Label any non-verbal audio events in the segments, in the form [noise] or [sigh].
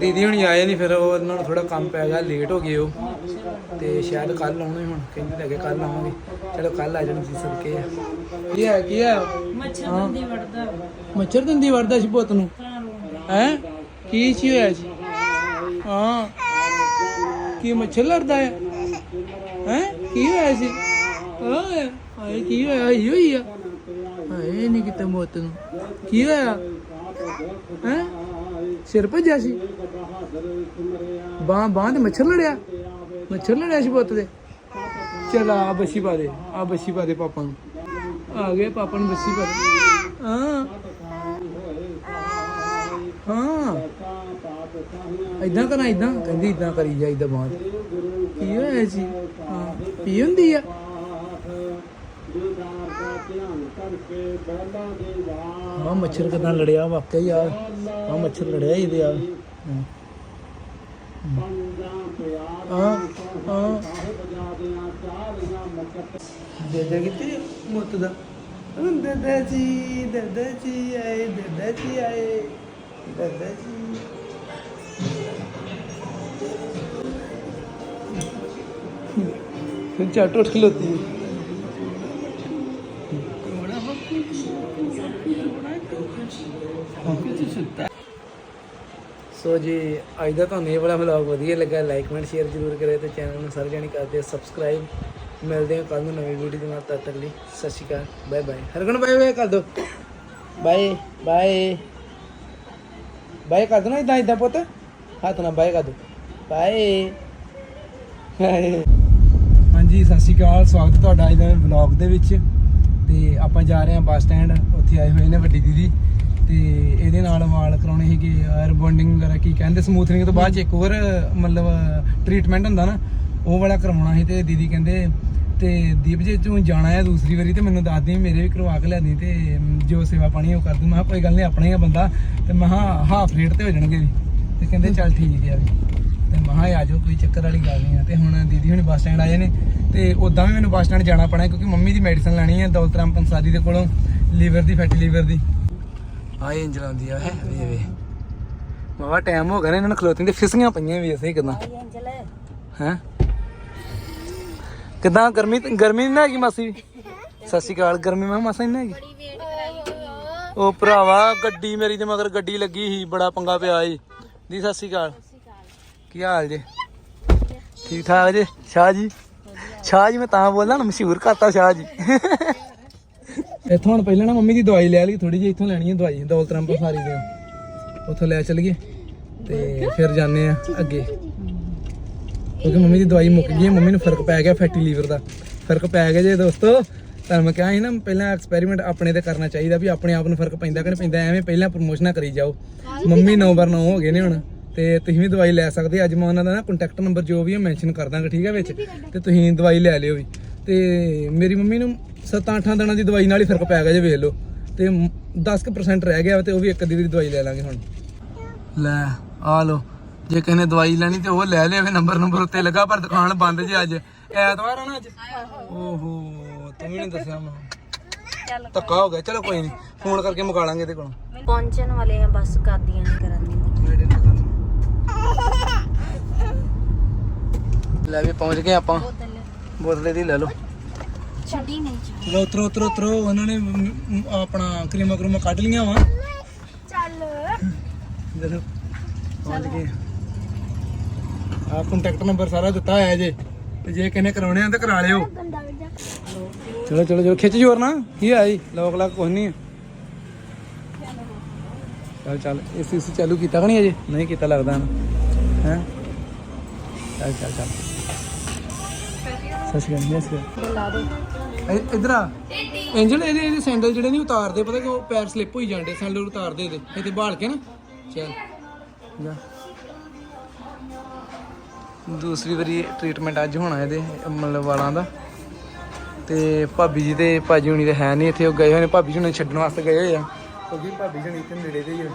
ਦੀਦੀ ਹੁਣੀ ਆਏ ਨਹੀਂ ਫਿਰ ਉਹ ਉਹਨਾਂ ਨੂੰ ਥੋੜਾ ਕੰਮ ਪੈ ਗਿਆ ਲੇਟ ਹੋ ਗਏ ਉਹ। ਤੇ ਸ਼ਾਇਦ ਕੱਲ ਆਉਣੇ ਹੁਣ ਕਹਿੰਦੇ ਲੱਗੇ ਕੱਲ ਆਵਾਂਗੇ। ਚਲੋ ਕੱਲ ਆ ਜਾਣ ਜੀ ਸਦਕੇ ਆ। ਕੀ ਹੈ ਕੀ ਹੈ? ਮੱਛਰ ਦੰਦੀ ਵੜਦਾ। ਮੱਛਰ ਦੰਦੀ ਵੜਦਾ ਸੀ ਪੁੱਤ ਨੂੰ? ਹੈ ਕੀ ਸੀ ਹੋਇਆ ਸੀ? ਹਾਂ। ਕੀ ਮੱਛਰ ਲੜਦਾ ਹੈ? ਹੈ? ਕੀ ਹੋਇਆ ਸੀ? ਓਏ ਹਾਏ ਕੀ ਹੋਇਆ? ਹੋਈ ਹੋਈ ਆ। ਹਾਏ ਨਹੀਂ ਕਿਤੇ ਮੋਤ ਨੂੰ। ਕੀ ਹੋਇਆ? ਹੈ? ਸਿਰ ਭੱਜਿਆ ਸੀ। ਬਾਹ ਬਾਹ ਤੇ ਮੱਛਰ ਲੜਿਆ। ਮੱਛਰ ਲੜਿਆ ਸੀ ਪੁੱਤ ਦੇ। ਚਲ ਆ ਬੱਸੀ ਪਾ ਦੇ, ਆ ਬੱਸੀ ਪਾ ਦੇ ਪਾਪਾ ਨੂੰ। ਆ ਗਏ ਪਾਪਾ ਨੂੰ ਬੱਸੀ ਪਾ ਦੇ। ਹਾਂ। ਹਾਂ। ਇਦਾਂ ਕਰਾਂ ਇਦਾਂ ਕਹਿੰਦੀ ਇਦਾਂ ਕਰੀ ਜਾ ਇਦਾਂ ਬਾਂਹ ਕੀ ਹੋਇਆ ਸੀ? ਹਾਂ ਪੀ ਹੁੰਦੀ ਆ? ਹਾਂ ਮੱਛਰ ਕਿਦਾਂ ਲੜਿਆ ਵਾਕਿਆ ਹੀ ਆ। ਆ ਮੱਛਰ ਲੜਿਆ ਇਹਦੇ ਆ। ਹਾਂ। ਹਾਂ ਦੇਦਾ ਕਿਤੇ ਮੁੱਤ ਦਾ? ਦਾਦਾ ਜੀ ਦਾਦਾ ਜੀ ਆਏ ਦਾਦਾ ਜੀ ਆਏ ਦਾਦਾ ਜੀ। ਫਿਰ ਝੱਟ ਉੱਠ ਖਲੋਤੀ ਹੈ ਸੋ ਜੀ, ਅੱਜ ਦਾ ਤੁਹਾਨੂੰ ਇਹ ਵਾਲਾ ਵਲੌਗ ਵਧੀਆ ਲੱਗਾ ਲਾਈਕ ਕਮੈਂਟ ਸ਼ੇਅਰ ਜ਼ਰੂਰ ਕਰਿਓ ਤੇ ਚੈਨਲ ਨੂੰ ਸਾਰੇ ਜਾਣੀ ਕਰਦੇ ਸਬਸਕ੍ਰਾਈਬ ਮਿਲਦੇ ਹਾਂ ਕੱਲ ਨੂੰ ਨਵੀਂ ਵੀਡੀਓ ਦੇ ਨਾਲ, ਤਦ ਤੱਕ ਲਈ ਸਤਿ ਸ਼੍ਰੀ ਅਕਾਲ bye bye Hargun bye bye ਕਰ ਦੋ। ਬਾਏ ਬਾਏ ਬਾਏ ਕਰ ਦੋ ਨਾ ਇਦਾਂ ਇਦਾਂ ਪੁੱਤ। ਹੱਥ ਨਾਲ ਬਾਏ ਕਰ ਦੋ। ਬਾਏ ਬਾਏ ਹਾਂਜੀ, ਸਤਿ ਸ਼੍ਰੀ ਅਕਾਲ, ਸਵਾਗਤ ਤੁਹਾਡਾ ਅੱਜ ਦੇ ਵਲੌਗ ਦੇ ਵਿੱਚ। ਤੇ ਆਪਾਂ ਜਾ ਰਹੇ ਹਾਂ ਬੱਸ ਸਟੈਂਡ, ਉੱਥੇ ਆਏ ਹੋਏ ਨੇ ਵੱਡੀ ਦੀਦੀ। ਤੇ ਇਹਦੇ ਨਾਲ ਵਾਲ ਕਰਾਉਣੇ ਸੀਗੇ ਰਿਬੌਂਡਿੰਗ ਵਗੈਰਾ ਕੀ ਕਹਿੰਦੇ ਸਮੂਥਨਿੰਗ ਤੋਂ ਬਾਅਦ 'ਚ ਇੱਕ ਹੋਰ, ਮਤਲਬ ਟ੍ਰੀਟਮੈਂਟ ਹੁੰਦਾ ਨਾ, ਉਹ ਵਾਲਾ ਕਰਵਾਉਣਾ ਸੀ ਤੇ ਦੀਦੀ ਕਹਿੰਦੇ, ਤੇ ਦੀਪ ਜੇ, ਤੂੰ ਜਾਣਾ ਹੈ ਦੂਸਰੀ ਵਾਰੀ ਤੇ ਮੈਨੂੰ ਦੱਸ ਦੇ ਮੇਰੇ ਵੀ ਕਰਵਾ ਕੇ ਲੈਣੀ ਤੇ ਜੋ ਸੇਵਾ ਪਾਣੀ ਉਹ ਕਰ ਦੂੰ। ਮੈਂ ਕਿਹਾ, ਕੋਈ ਗੱਲ ਨਹੀਂ ਆਪਣਾ ਹੀ ਆ ਬੰਦਾ। ਤੇ ਮੈਂ ਕਿਹਾ ਹਾਫ ਰੇਟ ਤੇ ਹੋ ਜਾਣਗੇ ਵੀ। ਤੇ ਕਹਿੰਦੇ, ਚੱਲ ਠੀਕ ਆ ਵੀ। ਤੇ ਮਹਾ ਆ ਜਾਓ, ਕੋਈ ਚੱਕਰ ਵਾਲੀ ਗੱਲ ਨਹੀਂ ਆ। ਤੇ ਹੁਣ ਦੀਦੀ ਹੁਣੇ ਬੱਸ ਸਟੈਂਡ ਆਏ ਨੇ। ਤੇ ਉਦਾਂ ਵੀ ਮੈਨੂੰ ਬੱਸ ਸਟੈਂਡ ਜਾਣਾ ਪੈਣਾ, ਕਿਉਂਕਿ ਮੰਮੀ ਦੀ ਮੈਡੀਸਨ ਲੈਣੀ ਹੈ ਦੌਲਤਰਾਮ ਪੰਸਾਰੀ ਦੇ ਕੋਲੋਂ, ਲੀਵਰ ਦੀ ਫੈਟੀ ਲੀਵਰ ਦੀ। ਆਏ ਇੰਜਲ ਆਉਂਦੀ ਆ ਹੈ ਵੇ ਵੇ ਮਾਵਾ ਟਾਈਮ ਹੋ ਗਿਆ ਨਾ ਇਹਨਾਂ ਨੂੰ ਖਲੋਤੇ ਤੇ ਫਿਸੀਆਂ ਪਈਆਂ ਵੀ ਅਸੀਂ ਕਿਦਾਂ। ਹੈ? ਕਿਦਾਂ ਗਰਮੀ ਗਰਮੀ ਨਹੀਂ ਹੈਗੀ ਮਾਸੀ? ਸਤਿ ਸ਼੍ਰੀ ਅਕਾਲ ਗਰਮੀ ਮੈਂ ਮਾਸਾ ਨਹੀਂ ਹੈਗੀ? ਉਹ ਭਰਾਵਾ ਗੱਡੀ ਮੇਰੀ ਤੇ ਮਗਰ ਗੱਡੀ ਲੱਗੀ ਸੀ ਬੜਾ ਪੰਗਾ ਪਿਆ ਏ ਦੀ ਸਤਿ ਸ਼੍ਰੀ ਅਕਾਲ। ਕੀ ਹਾਲ ਜੇ? ਠੀਕ ਠਾਕ ਜੇ ਸ਼ਾਹ ਜੀ? ਸ਼ਾਹ ਜੀ ਮੈਂ ਤਾਂ ਬੋਲਦਾ ਨਾ ਮਸ਼ਹੂਰ ਕਰਤਾ ਸ਼ਾਹ ਜੀ। ਇੱਥੋਂ ਹੁਣ ਪਹਿਲਾਂ ਨਾ ਮੰਮੀ ਦੀ ਦਵਾਈ ਲੈ ਲਈ ਥੋੜੀ ਜਿਹੀ ਇੱਥੋਂ ਲੈਣੀ ਹੈ ਦਵਾਈ ਦੌਲਤਰਾਮ ਪਸਾਰੀ ਦੇ ਉੱਥੋਂ ਲੈ ਚਲੀਏ ਤੇ ਫਿਰ ਜਾਂਦੇ ਆ ਅੱਗੇ। ਕਿਉਂਕਿ ਮੰਮੀ ਦੀ ਦਵਾਈ ਮੁੱਕ ਗਈ ਹੈ ਮੰਮੀ ਨੂੰ ਫ਼ਰਕ ਪੈ ਗਿਆ ਫੈਟੀ ਲੀਵਰ ਦਾ। ਫ਼ਰਕ ਪੈ ਗਿਆ ਜੇ ਦੋਸਤੋ ਤੁਹਾਨੂੰ ਮੈਂ ਕਿਹਾ ਸੀ ਨਾ ਪਹਿਲਾਂ ਐਕਸਪੈਰੀਮੈਂਟ ਆਪਣੇ ਤੇ ਕਰਨਾ ਚਾਹੀਦਾ ਵੀ ਆਪਣੇ ਆਪ ਨੂੰ ਫ਼ਰਕ ਪੈਂਦਾ ਕਿ ਨਹੀਂ ਪੈਂਦਾ ਐਵੇਂ ਪਹਿਲਾਂ ਪ੍ਰਮੋਸ਼ਨਾਂ ਕਰੀ ਜਾਓ। ਮੰਮੀ ਨੰਬਰ 9 ਹੋ ਗਏ ਨੇ ਹੁਣ ਤੇ ਤੁਸੀਂ ਵੀ ਦਵਾਈ ਲੈ ਸਕਦੇ ਅੱਜ ਮੈਂ ਉਹਨਾਂ ਦਾ ਨਾ ਕੰਟੈਕਟ ਨੰਬਰ ਜੋ ਵੀ ਹੈ ਮੈਂਸ਼ਨ ਕਰ ਦਾਂਗਾ ਠੀਕ ਹੈ ਵਿੱਚ? ਤੇ ਤੁਸੀਂ ਦਵਾਈ ਲੈ ਲਿਓ ਵੀ। ਤੇ ਮੇਰੀ ਮੰਮੀ ਨੂੰ 7-8 ਦਿਨਾਂ ਦੀ ਦਵਾਈ ਨਾਲ ਹੀ ਫ਼ਰਕ ਪੈ ਗਿਆ ਜੇ ਵੇਖ ਲਓ। ਤੇ 10% ਰਹਿ ਗਿਆ ਤੇ ਉਹ ਵੀ ਇੱਕ ਦੀ ਦੀ ਦਵਾਈ ਲੈ ਲਾਂਗੇ ਹੁਣ। ਲੈ ਆ ਲੋ ਜੇ ਕਿਸੇ ਨੇ ਦਵਾਈ ਲੈਣੀ ਤੇ ਉਹ ਲੈ ਲਿਆਵੇ ਨੰਬਰ ਨੰਬਰ ਉੱਤੇ ਲੱਗਾ ਪਰ ਦੁਕਾਨ ਬੰਦ ਜੇ ਅੱਜ। ਐਤਵਾਰ ਆ ਨਾ ਅੱਜ? ਓਹੋ ਤੂੰ ਨਹੀਂ ਦੱਸਿਆ ਮੈਨੂੰ। ਧੱਕਾ ਹੋ ਗਿਆ। ਚਲੋ ਕੋਈ ਨਹੀਂ ਫੋਨ ਕਰਕੇ ਮੁਕਾ ਲਾਂਗੇ ਇਹਦੇ ਕੋਲੋਂ। ਪਹੁੰਚਣ ਵਾਲੇ ਆ ਬਸ ਕਰਦੀਆਂ ਨਹੀਂ ਕਰਨ ਦੀ ਲੈ ਵੀ ਪਹੁੰਚ ਗਏ ਆਪਾਂ। ਬੋਤਲੇ ਦੀ ਲੈ ਲਓ। ਛੱਡੀ ਨਹੀਂ ਚਲੋ ਉਤਰੋ ਉਤਰੋ ਉਤਰੋ ਉਹਨਾਂ ਨੇ ਮ- ਮ- ਆਪਣਾ ਕਰੀਮਾ ਕਰੂਮਾ ਕੱਢ ਲੀਆਂ ਵਾ। ਚੱਲ। ਦੇਖੋ ਪਹੁੰਚ ਗਏ। ਆ ਕੰਟੈਕਟ ਨੰਬਰ ਸਾਰਾ ਦਿੱਤਾ ਹੋਇਆ ਜੇ। ਤੇ ਜੇ ਕਿਨੇ ਕਰਾਉਣੇ ਆ ਤਾਂ ਕਰਾ ਲਿਓ। ਚਲੋ ਚਲੋ ਚਲੋ ਖਿੱਚ ਜੋਰ ਨਾ। ਕੀ ਆ ਜੀ? ਲੋਕ ਲੱਗ ਕੁਝ ਨਹੀਂ ਆ। ਚੱਲ ਚੱਲ ਏਸੀ ਚਾਲੂ ਕੀਤਾ ਕਿ ਨਹੀਂ ਅਜੇ? ਨਹੀਂ ਕੀਤਾ ਲੱਗਦਾ ਹੈ? ਚੱਲ ਚੱਲ ਚੱਲ। ਸਸੀ ਗੱਲ ਯਸ ਲਾ ਦੇ। ਇਧਰ ਆ। ਐਂਜਲ ਇਹਦੇ ਇਹਦੇ ਸੈਂਡਲ ਜਿਹੜੇ ਨਹੀਂ ਉਤਾਰਦੇ ਪਤਾ ਕਿ ਉਹ ਪੈਰ ਸਲਿੱਪ ਹੋਈ ਜਾਂਦੇ ਸੈਂਡਲ ਉਤਾਰਦੇ ਇਹਦੇ। ਇੱਥੇ ਬਾਲ ਕੇ ਨਾ। ਚੱਲ। ਜਾ। ਦੂਸਰੀ ਵਾਰੀ ਟ੍ਰੀਟਮੈਂਟ ਅੱਜ ਹੋਣਾ ਇਹਦੇ ਮਤਲਬ ਵਾਲਾਂ ਦਾ। ਤੇ ਭਾਬੀ ਜੀ ਤੇ ਭਾਜੀ ਹੁਣੀ ਤੇ ਹੈ ਨਹੀਂ ਇੱਥੇ। ਉਹ ਗਏ ਹੋਏ ਨੇ ਭਾਬੀ ਜੀ ਨੂੰ ਛੱਡਣ ਵਾਸਤੇ ਗਏ ਹੋਏ ਆ। ਕਿਉਂਕਿ ਭਾਬੀ ਜੀ ਹੁਣੀ ਇੱਥੇ ਨੇੜੇ ਦੇ ਹੀ ਆ।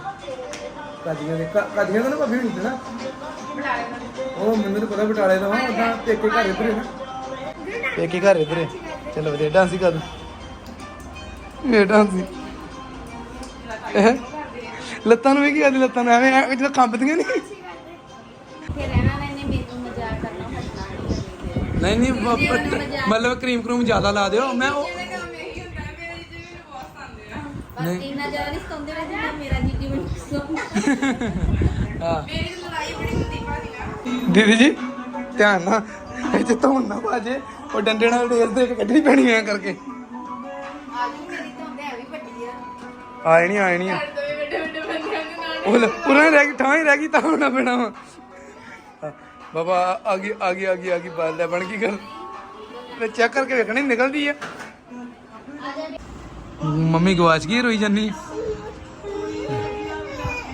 ਕਾਦੀਆਂ ਦੇ ਕਾ- ਕਾਦੀਆਂ ਦਾ ਨਾ ਭਾਬੀ ਹੁਣੀ ਤੇ ਨਾ? ਉਹ ਮੈਨੂੰ ਤਾਂ ਪਤਾ ਬਟਾਲੇ ਦਾ ਵਾ ਉਦਾਂ ਪੇਕੇ ਘਰ ਇੱਧਰ ਹੀ ਨਾ। ਪੇਕੇ ਘਰ ਇੱਧਰ। ਚਲੋ ਵਧੀਆ ਡਾਂਸ ਹੀ ਕਰ ਦੋ ਇਹ ਡਾਂਸ ਹੀ। ਲੱਤਾਂ ਨੂੰ ਵੀ ਕੀ ਕਰਦੀ ਲੱਤਾਂ ਨੂੰ? ਐਵੇਂ ਐਵੇਂ ਜਦੋਂ ਕੰਬਦੀਆਂ ਨਹੀਂ ਇੱਥੇ ਰਹਿਣਾ ਨਾ ਇਹਨੇ ਮੈਨੂੰ ਮਜ਼ਾਕ ਕਰਨਾ ਹੱਸਣਾ ਨਹੀਂ ਨਹੀਂ ਨਹੀਂ ਮਤਲਬ ਕਰੀਮ ਕਰੂਮ ਜ਼ਿਆਦਾ ਲਾ ਦਿਓ। ਮੈਂ ਉਹ ਬਸ ਇੰਨਾ ਜ਼ਿਆਦਾ ਨਹੀਂ ਜਿੰਨਾ ਮੇਰਾ ਜੀਜੀ ਮੈਨੂੰ ਹਾਂ। ਦੀਦੀ ਜੀ ਧਿਆਨ ਨਾਲ। ਇਹ ਧੋਣ ਨਾ ਭਾਜੇ। ਉਹ ਡੰਡੇ ਨਾਲ ਰੇਲ ਦੇ ਕੇ ਕੱਢਣੀ ਪੈਣੀ ਐ ਕਰਕੇ। ਆਏ ਨਹੀਂ ਆਏ ਨਹੀਂ ਉਹ ਹੀ ਰਹਿ ਗਈ ਠਾਂ ਹੀ ਰਹਿ ਗਈ ਤਾਂ ਹੋਣਾ ਪੈਣਾ ਵਾ। ਬਾਬਾ ਆ ਗਈ ਆ ਗਈ ਆ ਗਈ ਆ ਗਈ ਬਾਲ ਲੈ ਬਣ ਗਈ ਗੱਲ। ਮੈਂ ਚੈੱਕ ਕਰਕੇ ਵੇਖਣੀ ਨਿਕਲਦੀ ਆ। ਮੰਮੀ ਗਵਾਚ ਗਈ ਰੋਈ ਜਾਨੀ।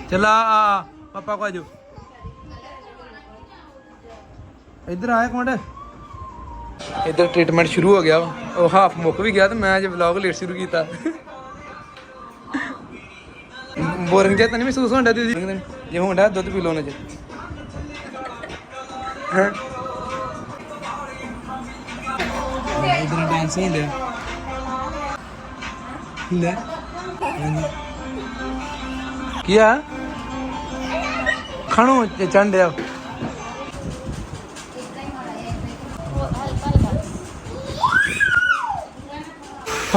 ਚਲਾ ਆ ਆ, ਪਾਪਾ ਕੋ ਆਜੋ ਇੱਧਰ ਆਇਆ ਕੌਣ? ਇੱਧਰ ਟ੍ਰੀਟਮੈਂਟ ਸ਼ੁਰੂ ਹੋ ਗਿਆ ਉਹ ਹਾਫ ਮੁੱਕ ਵੀ ਗਿਆ ਤੇ ਮੈਂ ਅੱਜ ਵਲੌਗ ਲੇਟ ਸ਼ੁਰੂ ਕੀਤਾ। ਬੋਰਿੰਗ ਜਿਹਾ ਤਾਂ ਨਹੀਂ ਮਹਿਸੂਸ ਹੁੰਦਾ ਦੀਦੀ। ਜੇ ਹੁੰਦਾ ਦੁੱਧ ਪੀ ਲਓ ਨਾ ਜੇ ਇਧਰ ਡਾਂਸ ਹੁੰਦਾ ਲੈ ਕੀ ਆ? ਖਾਣੋ ਚੰਡਿਆ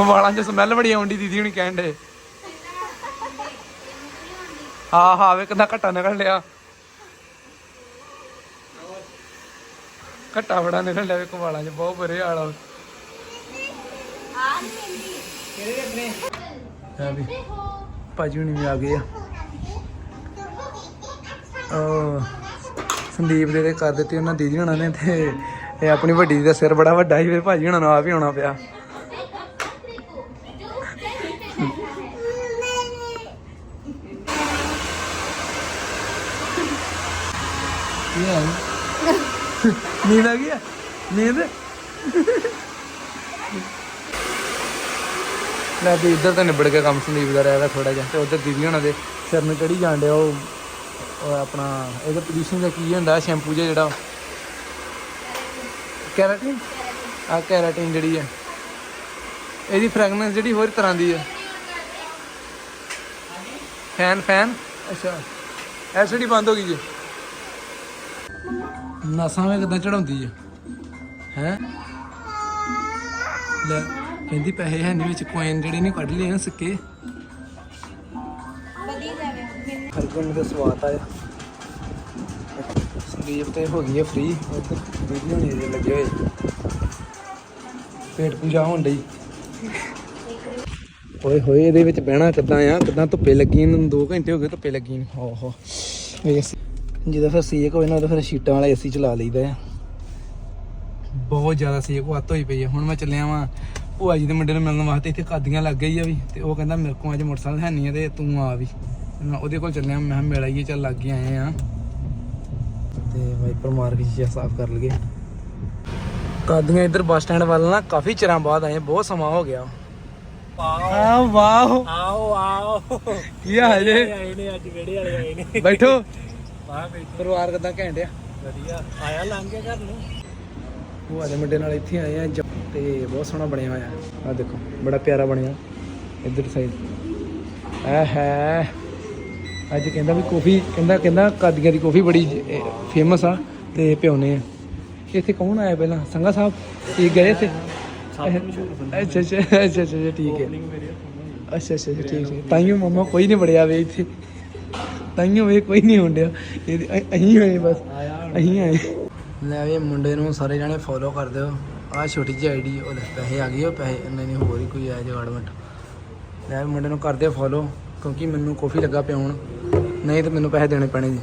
ਵਾਲਾਂ 'ਚ ਸਮੈਲ ਬੜੀ ਆਉਂਦੀ ਦੀਦੀ ਹੁਣੀ ਕਹਿਣ ਦੇ ਹਾਂ ਹਾਂ, ਵੇ ਕਿੰਨਾ ਘੱਟਾ ਨਿਕਲ ਲਿਆ। ਘੱਟਾ ਬੜਾ ਨਿਕਲ ਲਿਆ ਵੇ ਵਾਲਾਂ 'ਚ, ਬਹੁਤ ਬੁਰੇ ਹਾਲ ਆ। ਹਾਂ ਵੀ, ਭਾਜੀ ਹੁਣੀ ਵੀ ਆ ਗਏ ਆ। ਉਹ ਸੰਦੀਪ ਦੇ ਕਰ ਦਿੱਤੀ ਉਹਨਾਂ ਦੀਦੀ ਹੁਣਾਂ ਨੇ ਤੇ ਇਹ ਆਪਣੀ ਵੱਡੀ ਦਾ ਸਿਰ ਬੜਾ ਵੱਡਾ ਸੀ, ਫਿਰ ਭਾਜੀ ਹੁਣਾਂ ਨੂੰ ਆਪ ਹੀ ਆਉਣਾ ਪਿਆ। ਕੀ ਹੈ ਨੀਂਦ ਆ ਗਈ ਆ? ਨੀਂਦ? ਲੈ ਵੀ ਇੱਧਰ ਤਾਂ ਨਿਬੜ ਗਿਆ ਕੰਮ ਸੰਦੀਪ ਦਾ, ਰਹਿ ਗਿਆ ਥੋੜਾ ਜਿਹਾ, ਤੇ ਉਧਰ ਦੀਦੀ ਹੁਣਾਂ ਦੇ ਸਿਰ ਨੂੰ ਚੜੀ ਜਾਣ ਡਿਆ ਉਹ ਉਹ ਆਪਣਾ ਇਹਦਾ ਪੋਜੀਸ਼ਨ ਦਾ ਕੀ ਹੁੰਦਾ, ਸ਼ੈਂਪੂ ਜਿਹਾ ਜਿਹੜਾ ਕੈਰਾਟਿਨ? ਆ ਕੈਰਾਟਿਨ ਜਿਹੜੀ ਹੈ ਇਹਦੀ ਫ੍ਰੈਗਨੈਂਸ ਜਿਹੜੀ ਹੋਰ ਤਰ੍ਹਾਂ ਦੀ ਹੈ ਫੈਨ ਫੈਨ? ਅੱਛਾ। ਐਸਿਡੀ ਬੰਦ ਹੋ ਗਈ ਜੀ। ਨਸਾਂ ਵਿੱਚ ਕਿਦਾਂ ਚੜਾਉਂਦੀ ਹੈ ਹੈ? ਲੈ ਕਹਿੰਦੀ ਪੈਸੇ ਹੈ ਨਹੀਂ ਵਿੱਚ ਕੋਇਨ ਜਿਹੜੇ ਨੇ ਕੱਢ ਲਏ ਨਾ ਸਿੱਕੇ। ਹਰਗੁਣ ਦਾ ਸਵਾਦ ਆਇਆ। ਸੰਦੀਪ ਤੇ ਹੋ ਗਈ ਹੈ ਫ੍ਰੀ ਉੱਧਰ ਵੀਡੀਓ ਨਹੀਂ ਜੇ ਲੱਗੇ ਹੋਏ। ਪੇਟ ਪੂਜਾ ਹੋਣ ਡਈ। ਓਏ ਹੋਏ ਇਹਦੇ ਵਿੱਚ ਬਹਿਣਾ ਕਿੱਦਾਂ ਆ? ਕਿੱਦਾਂ ਧੁੱਪੇ ਲੱਗੀ ਨੂੰ? 2 ਘੰਟੇ ਹੋ ਗਏ ਧੁੱਪੇ ਲੱਗੀ ਨੂੰ। ਹੋ ਹੋ ਵੇਖ। ਜਦੋਂ ਫਿਰ ਸੀਕ ਹੋਏ ਨਾ ਉਦੋਂ ਫਿਰ ਸ਼ੀਟਾਂ ਵਾਲਾ ਏਸੀ ਚਲਾ ਲਈਦਾ ਆ। ਬਹੁਤ ਜ਼ਿਆਦਾ ਸੀਕ ਵੱਤ ਹੋਈ ਪਈ ਆ। ਹੁਣ ਮੈਂ ਚੱਲਿਆ ਵਾਂ ਭੂਆ ਜੀ ਦੇ ਮੁੰਡੇ ਨੂੰ ਮਿਲਣ ਵਾਸਤੇ ਇੱਥੇ ਕਾਦੀਆਂ ਲੱਗ ਗਈ ਆ ਵੀ ਤੇ ਉਹ ਕਹਿੰਦਾ ਮੇਰੇ ਕੋਲ ਅੱਜ ਮੋਟਰਸਾਈਕਲ ਹੈ ਨਹੀਂ ਆ ਤੇ ਤੂੰ ਆ ਵੀ। ਮੈਂ ਉਹਦੇ ਕੋਲ ਚੱਲਿਆ ਮੈਂ ਮਿਲ ਆਈਏ ਚੱਲ ਲੱਗ ਆਏ ਆ। ਤੇ ਵਾਈਪਰ ਮਾਰ ਕੇ ਸ਼ੀਸ਼ਾ ਸਾਫ਼ ਕਰ ਲਈਏ। ਕਾਦੀਆਂ ਇੱਧਰ ਬੱਸ ਸਟੈਂਡ ਵੱਲ ਨਾ ਕਾਫੀ ਚਿਰਾਂ ਬਾਅਦ ਆਏ ਬਹੁਤ ਸਮਾਂ ਹੋ ਗਿਆ। ਆ ਵਾਓ। ਆਓ ਆਓ। ਕੀ ਹਾਲ ਜੇ? ਆਏ ਬੈਠੋ ਪਰਿਵਾਰ ਕਿਦਾਂ ਘੈਂਟ ਆ ਵਧੀਆ। ਆਇਆ ਲੰਘ ਕੇ ਘਰ ਨੂੰ। ਭੂਆ ਦੇ ਮੁੰਡੇ ਨਾਲ ਇੱਥੇ ਆਏ ਆ ਜ- ਤੇ ਬਹੁਤ ਸੋਹਣਾ ਬਣਿਆ ਹੋਇਆ। ਆ ਦੇਖੋ ਬੜਾ ਪਿਆਰਾ ਬਣਿਆ। ਇੱਧਰ ਸਾਈਡ ਆ ਹੈ। ਅੱਜ ਕਹਿੰਦਾ ਵੀ ਕਾਫੀ ਕਹਿੰਦਾ ਕਹਿੰਦਾ ਕਾਦੀਆਂ ਦੀ ਕਾਫੀ ਬੜੀ ਫੇਮਸ ਆ ਤੇ ਪਿਉਨੇ ਆ। ਇੱਥੇ ਕੌਣ ਆਇਆ ਪਹਿਲਾਂ? ਸੰਗਾ ਸਾਹਿਬ? ਇਹ ਗਏ ਇੱਥੇ? ਅੱਛਾ ਅੱਛਾ ਅੱਛਾ ਅੱਛਾ ਅੱਛਾ, ਠੀਕ ਹੈ। ਅੱਛਾ ਅੱਛਾ ਅੱਛਾ, ਠੀਕ ਹੈ। ਤਾਈਓ ਮਮਾ ਕੋਈ ਨਹੀਂ ਬੜਿਆ ਵੇ ਇੱਥੇ। ਤਾਈਓ ਵੇ ਕੋਈ ਨਹੀਂ ਹੁੰਦਿਆ। ਇਹ ਅਹੀਂ ਹੋਏ ਬਸ। ਅਹੀਂ ਆਏ। ਲੈ ਵੀ ਮੁੰਡੇ ਨੂੰ ਸਾਰੇ ਜਾਣੇ ਫੋਲੋ ਕਰ ਦਿਓ। ਆਹ ਛੋਟੀ ਜਿਹੀ ਆਈਡੀ ਉਹ ਲੈ ਪੈਸੇ ਆ ਗਏ ਉਹ ਪੈਸੇ ਨਹੀਂ ਨਹੀਂ ਹੋਰ ਹੀ ਕੋਈ ਆਇਆ ਜਗਾੜਮੈਂਟ ਲੈ ਵੀ ਮੁੰਡੇ ਨੂੰ ਕਰ ਦਿਓ ਫੋਲੋ ਕਿਉਂਕਿ ਮੈਨੂੰ ਕਾਫੀ ਲੱਗਾ ਪਿਆਉਣ ਨਹੀਂ ਤੇ ਮੈਨੂੰ ਪੈਸੇ ਦੇਣੇ ਪੈਣੇ ਜੀ।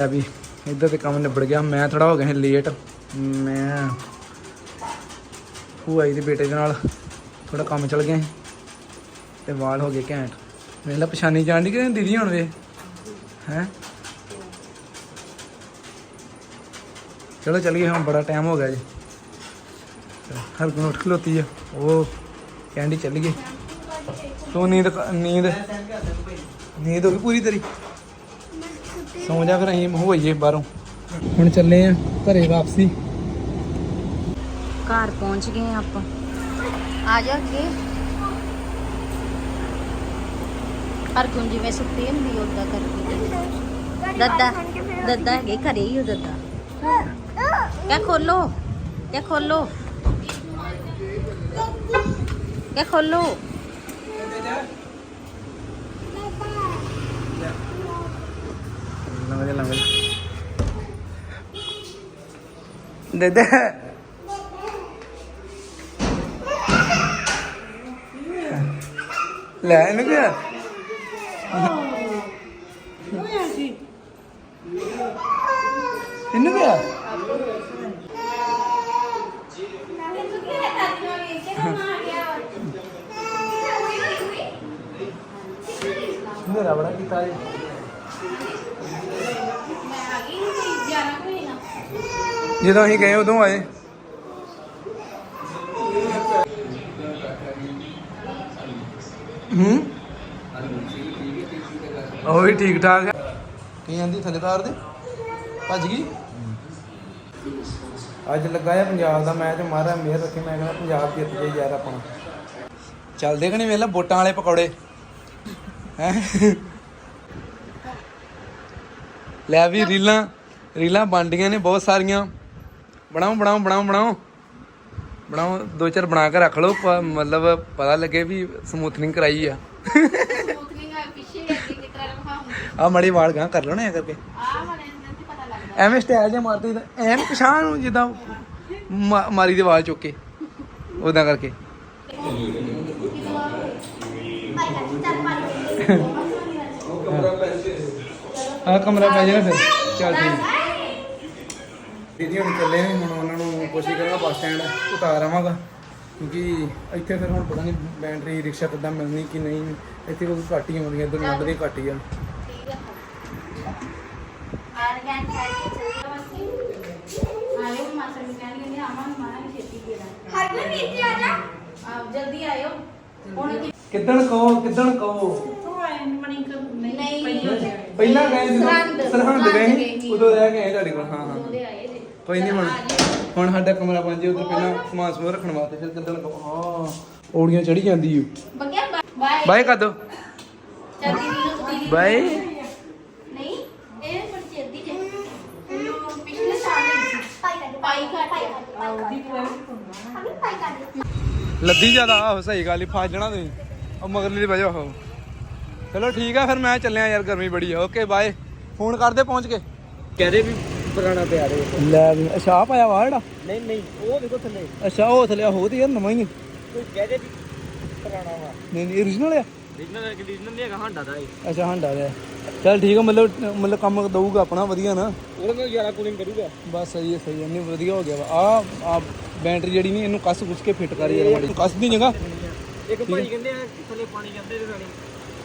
ਲੈ ਵੀ ਇੱਧਰ ਤੇ ਕੰਮ ਨਿਬੜ ਗਿਆ। ਮੈਂ ਥੋੜਾ ਹੋ ਗਿਆ ਸੀ ਲੇਟ ਮੈਂ ਜੀ ਦੇ ਬੇਟੇ ਦੇ ਨਾਲ ਥੋੜਾ ਕੰਮ ਚੱਲ ਗਿਆ ਤੇ ਵਾਲ ਹੋ ਗਏ ਘੈਂਟ। ਵੇਖ ਲੈ ਪਛਾਣੀ ਜਾਣ ਦੀ ਕਿ ਦੀਦੀ ਹੁਣ ਵੇ। ਹੈ ਚਲੋ ਚੱਲੀਏ ਹੁਣ ਬੜਾ ਟਾਈਮ ਹੋ ਗਿਆ ਜੀ ਹਰ ਗੁਣ ਉੱਠ ਖਲੋਤੀ ਆ ਉਹ ਕਹਿੰਦੀ ਚੱਲੀਏ ਤੂੰ ਨੀਂਦ ਕ- ਨੀਂਦ ਨੀਂਦ ਹੋ ਗਈ ਪੂਰੀ ਤੇਰੀ ਸੌਂ ਜਾ ਫਿਰ ਅਸੀਂ ਹੋਈਏ ਬਾਹਰੋਂ ਹੁਣ ਚੱਲੇ ਆ ਘਰੇ ਵਾਪਸੀ ਘਰ ਪਹੁੰਚ ਗਏ ਆਪਾਂ ਆ ਜਾ ਅੱਗੇ ਹਰ ਕੁੰਜੀ ਵਿੱਚ ਸੁੱਤੀ ਹੁੰਦੀ ਉਦਾਂ ਕਰਦੀ ਦੱਦਾ ਦੱਦਾ ਹੈਗੇ, ਘਰੇ ਹੀ ਉਹ ਦੱਦਾ। ਕਿਆ ਖੋਲੋ ਕਿਆ ਖੋਲੋ। ਕਿਆ ਖੋਲੋ। ਲੰਘ ਜਾ ਲੰਘ ਜਾ। ਦੇ ਦੇ ਲੈ ਇਹਨੂੰ ਕਿਹਾ। ਇਹਨੂੰ ਕਿਹਾ ਮੇਰਾ ਬੜਾ ਕੀਤਾ ਜਦੋਂ ਅਸੀਂ ਗਏ ਉਦੋਂ ਆਏ ਹੂੰ ਉਹ ਵੀ ਠੀਕ ਠਾਕ ਹੈ ਕੀ ਆਂਦੀ ਥੱਲੇ ਤਾਰ ਦੇ? ਭੱਜ ਗਈ? ਅੱਜ ਲੱਗਾ ਹੈ ਪੰਜਾਬ ਦਾ ਮੈਚ ਮਾਰਾ ਮੇਰ ਰੱਖੇ ਮੈਂ ਕਹਿੰਦਾ ਪੰਜਾਬ ਜਿੱਤ ਜਾਏ ਯਾਰ ਆਪਣਾ। ਚੱਲਦੇ ਕਿ ਨਹੀਂ ਵੇਲਾ ਵੋਟਾਂ ਵਾਲੇ ਪਕੌੜੇ? ਹੈ? ਲੈ ਵੀ ਰੀਲਾਂ ਰੀਲਾਂ ਬਣਦੀਆਂ ਨੇ ਬਹੁਤ ਸਾਰੀਆਂ। ਬਣਾਓ ਬਣਾਓ ਬਣਾਓ ਬਣਾਓ। ਬਣਾਓ ਦੋ ਚਾਰ ਬਣਾ ਕੇ ਰੱਖ ਲਓ ਮਤਲਬ ਪਤਾ ਲੱਗੇ ਵੀ ਸਮੂਥਨਿੰਗ ਕਰਾਈ ਆ। ਆ ਮੜੀ ਵਾਲ ਗਾਂ ਕਰ ਲਓ ਨਾ ਇਹ ਕਰਕੇ। ਐਵੇਂ ਸਟਾਈਲ ਜਿਹਾ ਮਾਰਦੇ ਤਾਂ ਐਨ ਪਛਾਣ ਨੂੰ ਜਿੱਦਾਂ ਮਾ- ਮਾਰੀ ਦੇ ਵਾਲ ਚੁੱਕ ਕੇ ਉਦਾਂ ਕਰਕੇ। ਆ ਕਮਰਾ ਪੈ ਜਾਣਾ ਫਿਰ। ਚੱਲ ਠੀਕ। ਦੀਦੀ ਹੁਣ ਚੱਲੇ ਨੇ, ਹੁਣ ਉਹਨਾਂ ਨੂੰ ਕੋਸ਼ਿਸ਼ ਕਰਾਂਗਾ ਬੱਸ ਸਟੈਂਡ ਉਤਾਰ ਆਵਾਂਗਾ। ਕਿਉਂਕਿ ਇੱਥੇ ਫਿਰ ਹੁਣ ਪਤਾ ਨਹੀਂ ਬੈਟਰੀ ਰਿਕਸ਼ਾ ਕਿੱਦਾਂ ਮਿਲਣੀ, ਕਿ ਨਹੀਂ, ਇੱਥੇ ਕੋਈ ਘੱਟ ਹੀ ਆਉਂਦੀਆਂ ਇੱਧਰ ਲੱਭਦੇ ਘੱਟ ਹੀ ਆ। ਜਲਦੀ ਆਇਓ। ਹੁਣ ਕਿ- ਕਿੱਦਣ ਕਹੋ ਕਿੱਦਣ ਕਹੋ? ਨਹੀਂ ਪਹਿਲਾਂ ਗਏ ਸਰਹੰਦ, ਜਦੋਂ ਸਰਹੰਦ ਗਏ। ਉਦੋਂ ਰਹਿ ਕੇ ਆਏ ਤੁਹਾਡੇ ਕੋਲ ਹਾਂ ਹਾਂ। ਉਹਦੇ ਆਏ ਜੇ ਕੋਈ ਨਹੀਂ ਹੁਣ ਹੁਣ ਸਾਡਾ ਕਮਰਾ ਬਣ ਜੇ ਉਧਰ ਪਹਿਲਾਂ ਸਮਾਨ ਸਮੂਨ ਰੱਖਣ ਵਾਸਤੇ ਫਿਰ ਕਿੱਦਣ ਕਹੋ? ਹਾਂ ਔੜੀਆਂ ਚੜੀ ਜਾਂਦੀ ਓ। ਬੱਗਿਆ ਬਾਏ। ਬਾਏ ਕਰ ਦੋ। ਨੂੰ ਬਾਏ ਨਹੀਂ ਇਹ ਬੜੀ ਚੇਦੀ ਜੇ ਇਹਨੂੰ ਪਿਛਲੇ ਸਾਲ ਲਈ ਸੀ ਪਾਈ ਪਾਈ ਲੱਦੀ ਜ਼ਿਆਦਾ ਆਹੋ ਸਹੀ ਗੱਲ ਹੀ ਫਸ ਜਾਣਾ ਤੁਸੀਂ। ਉਹ ਮਗਰਲੀ ਦੀ ਵਜ੍ਹਾ ਹੋ ਚਲੋ ਠੀਕ ਆ ਫਿਰ ਮੈਂ ਚੱਲਿਆ ਯਾਰ ਗਰਮੀ ਬੜੀ ਆ। Okay bye. ਫੋਨ ਕਰਦੇ ਪਹੁੰਚ ਕੇ। ਕਹਦੇ ਵੀ ਪੁਰਾਣਾ ਪਿਆ ਦੇ ਲੈ ਵੀ ਅੱਛਾ ਆ ਪਾਇਆ ਵਾ ਜਿਹੜਾ? ਨਹੀਂ ਨਹੀਂ ਉਹ ਦੇਖੋ ਥੱਲੇ। ਅੱਛਾ ਉਹ ਥਲੇ ਹੋ ਤੇ ਯਾਰ ਨਵਾਂ ਹੀ। ਕੋਈ ਕਹਦੇ ਵੀ ਪੁਰਾਣਾ ਵਾ। ਨਹੀਂ ਨਹੀਂ origignal ਆ? ਰੀਜਨਲ ਕੰਡੀਸ਼ਨਲ ਨਹੀਂ ਹੈਗਾ? ਹਾਂਡਾ ਦਾ ਇਹ। ਅੱਛਾ ਹੰਡਾ ਦਾ ਚੱਲ ਠੀਕ ਆ ਮਤਲਬ ਮਤਲਬ ਕੰਮ ਦਊਗਾ ਆਪਣਾ ਵਧੀਆ ਨਾ। ਉਹਦੇ ਨਾਲ ਜ਼ਿਆਦਾ ਕੂਲਿੰਗ ਕਰੂਗਾ। ਬਸ ਸਹੀ ਹੈ ਸਹੀ ਹੈ ਨਹੀਂ ਵਧੀਆ ਹੋ ਗਿਆ ਆ ਆ ਬੈਟਰੀ ਜਿਹੜੀ ਨਹੀਂ ਇਹਨੂੰ ਕੱਸ ਕੁਸ ਕੇ ਫਿੱਟ ਕਰ ਯਾਰ ਮਾੜੀ। ਕੱਸ ਦੀ ਜਗ੍ਹਾ। ਇੱਕ ਭਾਈ ਕਹਿੰਦੇ ਆ ਕਿ ਥੱਲੇ ਪਾਣੀ ਜਾਂਦੇ ਤੇ ਸਾਡੀ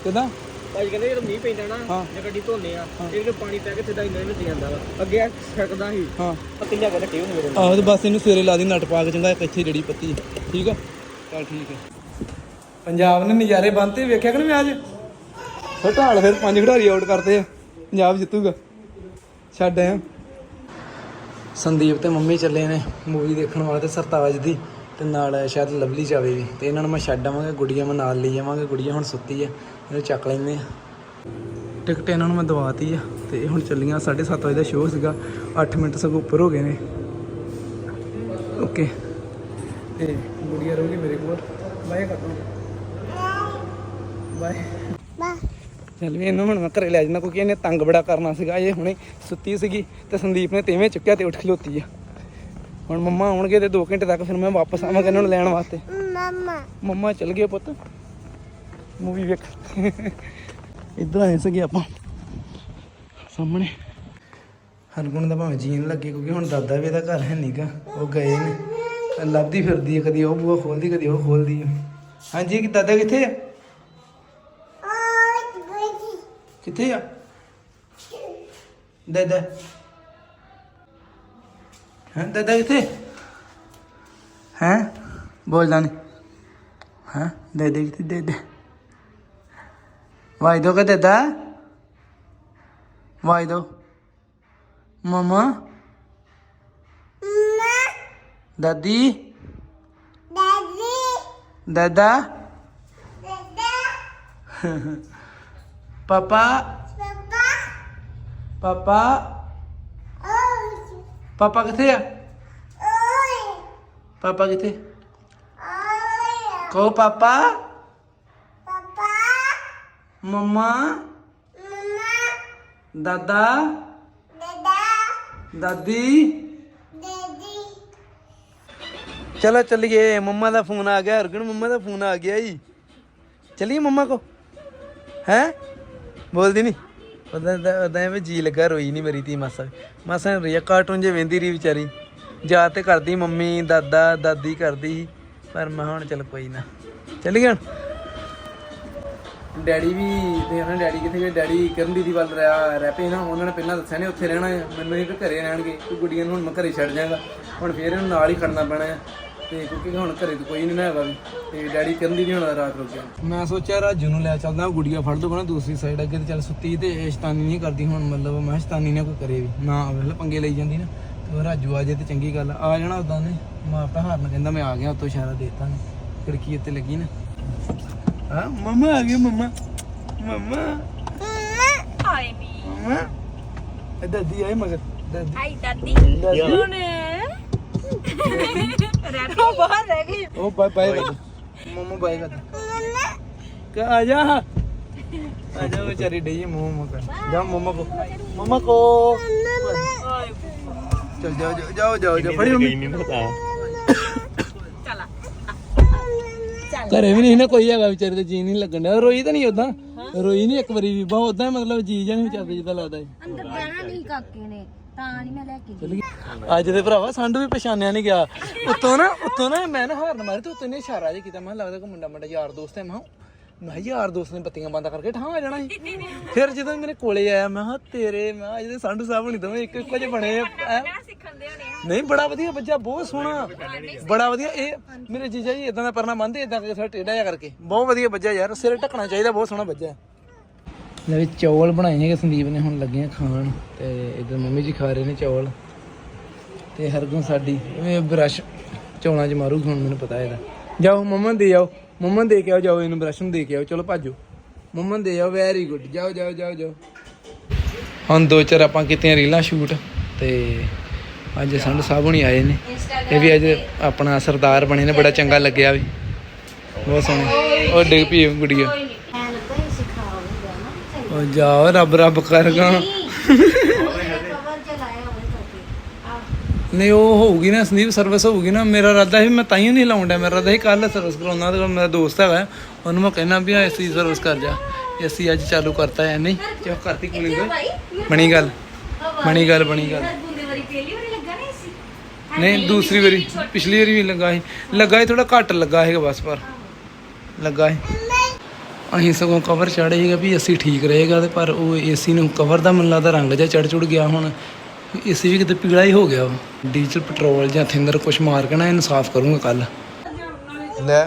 ਕਿਦਾਂ? ਭਾਈ ਕਹਿੰਦੇ ਜਦੋਂ ਮੀਂਹ ਪੈਂਦਾ ਨਾ। ਜੇ ਗੱਡੀ ਧੋਨੇ ਆ ਇਹ ਜੋ ਪਾਣੀ ਪੈ ਕੇ ਸਿੱਧਾ ਇੰਨੇ ਵਿੱਚ ਜਾਂਦਾ ਵਾ। ਅੱਗੇ ਛਕਦਾ ਸੀ ਹਾਂ। ਪਤੀਆਂ ਕੋਲ ਟੇਉ ਮੇਰੇ ਆਹੋ ਤੇ ਬਸ ਇਹਨੂੰ ਸਵੇਰੇ ਲਾ ਦੀ ਨੱਟ ਪਾ ਕੇ ਚੰਗਾ ਇੱਕ ਇੱਥੇ ਜੜੀ ਪੱਤੀ। ਠੀਕ ਆ? ਚੱਲ ਠੀਕ ਹੈ ਪੰਜਾਬ ਨੇ ਨਜ਼ਾਰੇ ਬੰਨਤੇ ਵੇਖਿਆ ਕਿ ਨਹੀਂ ਮੈਚ? ਫਿਰ ਢਾਲ ਫਿਰ ਪੰਜ ਖਿਡਾਰੀ ਆਊਟ ਕਰਦੇ ਆ। ਪੰਜਾਬ ਜਿੱਤੂਗਾ। ਛੱਡ ਆਇਆ। ਸੰਦੀਪ ਤੇ ਮੰਮੀ ਚੱਲੇ ਨੇ ਮੂਵੀ ਦੇਖਣ ਵਾਸਤੇ ਸਰਤਾਜ ਦੀ ਤੇ ਨਾਲ ਸ਼ਾਇਦ ਲਵਲੀ ਜਾਵੇ ਵੀ। ਤੇ ਇਹਨਾਂ ਨੂੰ ਮੈਂ ਛੱਡ ਆਵਾਂਗਾ ਗੁੜੀਆ ਮੈਂ ਨਾਲ ਲਈ ਜਾਵਾਂਗੇ ਗੁੜੀਆ ਹੁਣ ਸੁੱਤੀ ਆ ਇਹਨੂੰ ਚੱਕ ਲੈਂਦੇ ਆ। ਟਿਕਟ ਇਹਨਾਂ ਨੂੰ ਮੈਂ ਦਵਾਤੀ ਆ ਤੇ ਇਹ ਹੁਣ ਚੱਲੀਆਂ 7:30 ਵਜੇ ਦਾ ਸ਼ੋਅ ਸੀਗਾ 8 ਮਿੰਟ ਸਗੋਂ ਉੱਪਰ ਹੋ ਗਏ ਨੇ। ਓਕੇ। ਤੇ ਗੁੜੀਆ ਰਹੂਗੀ ਮੇਰੇ ਕੋਲ ਬਾਏ ਕਰ ਬਾਏ। ਚੱਲ ਵੀ ਇਹਨੂੰ ਹੁਣ ਮੈਂ ਘਰੇ ਲੈ ਜਾਣਾ ਕਿਉਂਕਿ ਇਹਨੇ ਤੰਗ ਬੜਾ ਕਰਨਾ ਸੀਗਾ। ਇਹ ਹੁਣੇ ਸੁੱਤੀ ਸੀਗੀ ਤੇ ਸੰਦੀਪ ਨੇ ਤੇਵੇਂ ਚੁੱਕਿਆ ਤੇ ਉੱਠ ਖਲੋਤੀ ਆ। ਹੁਣ ਮੰਮਾ ਆਉਣਗੇ ਤੇ 2 ਘੰਟੇ ਤੱਕ ਫਿਰ ਮੈਂ ਵਾਪਸ ਆਵਾਂਗਾ ਇਹਨਾਂ ਨੂੰ ਲੈਣ ਵਾਸਤੇ। ਮੰਮਾ। ਮੰਮਾ ਚਲ ਗਏ ਪੁੱਤ। ਮੂਵੀ ਵੇਖ। ਇੱਧਰ ਆਏ ਸੀਗੇ ਆਪਾਂ। ਸਾਹਮਣੇ। ਹਰਗੁਣ ਦਾ ਭਾਵੇਂ ਜੀਣ ਲੱਗੇ ਕਿਉਂਕਿ ਹੁਣ ਦਾਦਾ ਵੀ ਇਹਦਾ ਘਰ ਹੈ ਨਹੀਂਗਾ ਉਹ ਗਏ ਨੇ। ਲੱਭਦੀ ਫਿਰਦੀ ਹੈ ਕਦੀ ਉਹ ਬੂਹਾ ਖੋਲਦੀ ਕਦੀ ਉਹ ਖੋਲਦੀ ਹਾਂਜੀ ਕਿ ਦਾਦਾ ਕਿੱਥੇ ਆ? ਕਿੱਥੇ ਆ ਦਾਦਾ ਹਾਂ ਦਾਦਾ ਕਿੱਥੇ ਹੈ ਬੋਲਦਾ ਨਹੀਂ ਹਾਂ ਦਾਦਾ ਕਿੱਥੇ ਦਾਦਾ ਵਾਈ ਦੋ ਕਦੇ ਦਾ ਵਾਈ ਦੋ ਮਮਾ ਦਾਦੀ ਦਾਦਾ ਪਾਪਾ ਪਾਪਾ ਪਾਪਾ ਕਿੱਥੇ ਆ? ਪਾਪਾ ਕਿੱਥੇ? ਕਹੋ ਪਾਪਾ। ਮੰਮਾ। ਦਾਦਾ। ਦਾਦੀ। ਚਲੋ ਚੱਲੀਏ ਮੰਮਾ ਦਾ ਫੋਨ ਆ ਗਿਆ ਹਰਗੁਣ ਮੰਮਾ ਦਾ ਫੋਨ ਆ ਗਿਆ ਜੀ। ਚੱਲੀਏ ਮੰਮਾ ਕੋ। ਹੈ? ਬੋਲਦੀ ਨਹੀਂ ਉਦਾਂ ਤਾਂ ਉਦਾਂ ਐਵੇਂ ਜੀ ਲੱਗਾ ਰੋਈ ਨਹੀਂ ਮੇਰੀ ਤੀ ਮਾਸਾ। ਮਾਸਾ ਨੇ ਕਾਰਟੂਨ ਜੇ ਵੇਂਦੀ ਰਹੀ ਵਿਚਾਰੀ। ਯਾਦ ਤੇ ਕਰਦੀ ਮੰਮੀ ਦਾਦਾ ਦਾਦੀ ਕਰਦੀ ਸੀ, ਪਰ ਮੈਂ ਹੁਣ ਚੱਲ ਕੋਈ ਨਾ। ਚੱਲ ਗਿਆ ਡੈਡੀ ਵੀ ਤੇ ਡੈਡੀ ਕਿੱਥੇ ਗਏ? ਡੈਡੀ ਕਰਨ ਦੀ ਵੱਲ ਰਿਹਾ ਰਹਿ ਪਏ ਨਾ ਉਹਨਾਂ ਨੇ ਪਹਿਲਾਂ ਦੱਸਿਆ ਨੇ ਉੱਥੇ ਰਹਿਣਾ ਹੈ ਮੈਨੂੰ ਇਹ ਘਰੇ ਰਹਿਣਗੇ ਕਿ ਗੁੱਡੀਆਂ ਨੂੰ ਹੁਣ ਮੈਂ ਘਰੇ ਛੱਡ ਜਾਵਾਂਗਾ ਹੁਣ ਫੇਰ ਇਹਨੂੰ ਨਾਲ ਹੀ ਖੜਨਾ ਪੈਣਾ ਹੈ ਤੇ ਕਿਉਂਕਿ ਹੁਣ ਘਰੇ ਤਾਂ ਕੋਈ ਨਹੀਂ ਨਾ ਹੈਗਾ ਵੀ ਤੇ ਡੈਡੀ ਕਰਨ ਦੀਦੀ ਹੁਣ ਰਾਤ ਰੁਕ ਗਿਆ ਮੈਂ ਸੋਚਿਆ ਰਾਜੂ ਨੂੰ ਲੈ ਚੱਲਦਾ ਗੁੱਡੀਆਂ ਫੜ ਦੂਗਾ ਨਾ ਦੂਸਰੀ ਸਾਈਡ ਅੱਗੇ ਤੇ ਚੱਲ ਸੁੱਤੀ ਤੇ ਇਹ ਸ਼ੈਤਾਨੀ ਨਹੀਂ ਕਰਦੀ ਹੁਣ ਮਤਲਬ ਮੈਂ ਸ਼ੈਤਾਨੀ ਨਾ ਕੋਈ ਕਰੇ ਵੀ ਨਾ ਵੇਲੇ ਪੰਗੇ ਲਈ ਜਾਂਦੀ ਨਾ। ਤੇ ਰਾਜੂ ਆ ਜੇ ਤੇ ਚੰਗੀ ਗੱਲ ਆ। ਜਾਣਾ ਉਦਾਂ ਨੇ ਮੈਂ ਆਪੇ ਹਾਰਨ ਕਹਿੰਦਾ ਮੈਂ ਆ ਗਿਆ ਉੱਤੋਂ ਇਸ਼ਾਰਾ ਦੇਤਾ ਨੇ ਖਿੜਕੀ ਉੱਤੇ ਲੱਗੀ ਨਾ। ਹਾਂ ਮਮਾ ਆ ਗਈ ਮਮਾ। ਮਮਾ। ਹਾਏ ਨੀ। ਮਮਾ। ਇਹ ਦਾਦੀ ਆਈ ਮਗਰ। ਦਾਦੀ। ਹਾਈ ਦਾਦੀ। ਦਾਦੀ। [laughs] ਗਈ ਬਾਹਰ ਰਹਿ ਗਈ। ਉਹ ਬਾਏ ਬਾਏ ਕਰ। ਮਮਾ ਬਾਏ ਕਰ। ਕਿ ਆ ਜਾ। ਆ ਜਾ ਵਿਚਾਰੀ ਡਈ ਮਮਾ ਕਰ। ਜਾ ਮਮਾ ਕੋ। ਮਮਾ ਕੋ। ਚਲ ਜਾਓ ਜਾਓ ਜਾਓ ਜਾਓ ਜਾਓ। ਫੜੀ ਮੰਮੀ। ਨਹੀਂ ਪਤਾ ਚਲਾ ਘਰੇ ਵੀ ਨਹੀਂ ਨਾ ਕੋਈ ਹੈਗਾ ਵਿਚਾਰੇ ਤੇ ਜੀ ਨਹੀਂ ਲੱਗਣ ਡਿਆ। ਰੋਈ ਤਾਂ ਨਹੀਂ ਉਦਾਂ ਰੋਈ ਨਹੀਂ ਇੱਕ ਵਾਰੀ ਵੀ। ਬਹੁਤ ਉਦਾਂ ਮਤਲਬ ਜੀ ਜਾਂ ਨਹੀਂ ਚੱਲਦਾ ਜਿੱਦਾਂ ਲੱਗਦਾ ਹੈ ਅੰਦਰ ਬਹਿਣਾ ਨਹੀਂ ਕਾਕੇ ਨੇ ਤਾਂ ਨਹੀਂ ਮੈਂ ਲੈ ਕੇ ਚੱਲ ਅੱਜ ਦੇ ਭਰਾਵਾ ਸੰਡੂ ਵੀ ਪਛਾਣਿਆ ਨਹੀਂ ਗਿਆ। ਉੱਤੋਂ ਨਾ ਉੱਤੋਂ ਨਾ ਮੈਂ ਨਾ ਹਾਰਨ ਮਾਰੀ ਤੇ ਉੱਤੋਂ ਨੇ ਇਸ਼ਾਰਾ ਜਿਹਾ ਕੀਤਾ। ਮੈਂ ਕਿਹਾ ਲੱਗਦਾ ਕੋਈ ਮੁੰਡਾ ਮੁੰਡਾ ਯਾਰ ਦੋਸਤ ਹੈ। ਮੈਂ ਕਿਹਾ ਮੈਂ ਕਿਹਾ ਯਾਰ ਦੋਸਤ ਨੇ ਬੱਤੀਆਂ ਬੰਦ ਕਰਕੇ ਠਾਂ ਆ ਜਾਣਾ ਸੀ। ਫਿਰ ਜਦੋਂ ਮੇਰੇ ਕੋਲੇ ਆਇਆ, ਮੈਂ ਕਿਹਾ, ਤੇਰੇ, ਮੈਂ ਕਿਹਾ ਜਿਹਦੇ ਸੰਡੂ ਸਾਹਿਬ ਨਹੀਂ ਦੋਵੇਂ ਇੱਕ ਇੱਕੋ ਜਿਹੇ ਬਣੇ ਆ। ਸਿੱਖਣ ਦੇ ਹੋਣੇ ਨਹੀਂ, ਬੜਾ ਵਧੀਆ ਬੱਚਾ, ਬਹੁਤ ਸੋਹਣਾ। ਬੜਾ ਵਧੀਆ। ਇਹ ਮੇਰੇ ਜੀਜਾ ਜੀ ਇਦਾਂ ਦਾ ਪਰਨਾ ਬੰਨਦੇ ਇਦਾਂ ਕਰਕੇ ਥੋੜਾ ਟੇਢਾ ਜਿਹਾ ਕਰਕੇ। ਬਹੁਤ ਵਧੀਆ ਬੱਚਾ ਯਾਰ, ਸਿਰ ਢੱਕਣਾ ਚਾਹੀਦਾ, ਬਹੁਤ ਸੋਹਣਾ ਬੱਚਾ। ਲੈ ਵੀ ਚੌਲ ਬਣਾਏ ਨੇ ਸੰਦੀਪ ਨੇ, ਹੁਣ ਲੱਗੇ ਆ ਖਾਣ। ਤੇ ਇਧਰ ਮੰਮੀ ਜੀ ਖਾ ਰਹੇ ਨੇ ਚੌਲ। ਤੇ ਹਰਗੁਣ ਸਾਡੀ। ਇਹ ਬ੍ਰਸ਼ ਚੌਲਾਂ 'ਚ ਮਾਰੂ ਹੁਣ ਮੈਨੂੰ ਪਤਾ ਇਹਦਾ। ਜਾਓ ਮੰਮਾ ਨੂੰ ਦੇ ਆਓ। ਮੰਮਾ ਨੂੰ ਦੇ ਕੇ ਆਓ ਜਾਓ ਇਹਨੂੰ ਬ੍ਰਸ਼ ਨੂੰ ਦੇ ਕੇ ਆਓ। ਚਲੋ ਭਾਜੋ। ਮੰਮਾ ਨੂੰ ਦੇ ਆਓ ਵੈਰੀ ਗੁੱਡ ਜਾਓ ਜਾਓ ਜਾਓ ਜਾਓ। ਹੁਣ ਦੋ ਚਾਰ ਆਪਾਂ ਕੀਤੀਆਂ ਰੀਲਾਂ ਸ਼ੂਟ ਤੇ ਅੱਜ ਸੰਡ ਸਾਹਿਬ ਹੁਣੀ ਆਏ ਨੇ। ਇਹ ਵੀ ਅੱਜ ਆਪਣਾ ਸਰਦਾਰ ਬਣੇ ਨੇ ਬੜਾ ਚੰਗਾ ਲੱਗਿਆ ਵੀ। ਬਹੁਤ ਸੋਹਣੇ। ਉਹ ਡਿੱਗ ਪਈ ਗੁੜੀਆ। ਉਹ ਜਾਓ ਰੱਬ ਰੱਬ ਕਰ ਗਾ ਕਵਰ ਚਲਾਇਆ ਹੋਵੇ ਕਰਕੇ ਆ ਨਹੀਂ ਉਹ ਹੋਊਗੀ ਨਾ ਸੰਦੀਪ ਸਰਵਿਸ ਹੋਊਗੀ ਨਾ ਮੇਰਾ ਇਰਾਦਾ ਸੀ ਮੈਂ ਤਾਂ ਹੀ ਨਹੀਂ ਡਿਆ ਮੇਰਾ ਇਰਾਦਾ ਸੀ ਕੱਲ ਸਰਵਿਸ ਕਰਾਉਣਾ ਤੇ ਮੇਰਾ ਦੋਸਤ ਹੈਗਾ ਉਹਨੂੰ ਮੈਂ ਕਹਿਣਾ ਵੀ ਐਸੀ ਸਰਵਿਸ ਕਰ ਜਾ ਅਸੀਂ ਅੱਜ ਚਾਲੂ ਕਰਤਾ ਹੈ ਨਹੀਂ ਕਿਉਂ ਕਰਤੀ ਕੁਲਿੰਗ। ਬਣੀ ਗੱਲ ਬਣੀ ਗੱਲ ਬਣੀ ਗੱਲ। ਨਹੀਂ ਦੂਸਰੀ ਵਾਰੀ ਪਿਛਲੀ ਵਾਰੀ ਵੀ ਲੱਗਾ ਸੀ। ਲੱਗਾ ਸੀ ਥੋੜਾ ਘੱਟ ਲੱਗਾ ਹੈਗਾ ਬਸ ਪਰ ਲੱਗਾ ਸੀ। ਅਸੀਂ ਸਗੋਂ ਕਵਰ ਚੜ੍ਹੇ ਸੀਗਾ ਵੀ ਏਸੀ ਠੀਕ ਰਹੇਗਾ ਤੇ ਪਰ ਉਹ ਏਸੀ ਨੂੰ ਕਵਰ ਦਾ ਮੈਨੂੰ ਲੱਗਦਾ ਰੰਗ ਜਿਹਾ ਚੜ ਚੁੜ ਗਿਆ ਹੁਣ। ਏਸੀ ਵੀ ਕਿਤੇ ਪੀਲਾ ਹੀ ਹੋ ਗਿਆ ਵਾ। ਡੀਜ਼ਲ ਪੈਟਰੋਲ ਜਾਂ ਥਿੰਦਰ ਕੁਛ ਮਾਰ ਕੇ ਨਾ ਇਹਨੂੰ ਸਾਫ਼ ਕਰੂੰਗਾ ਕੱਲ ਲੈ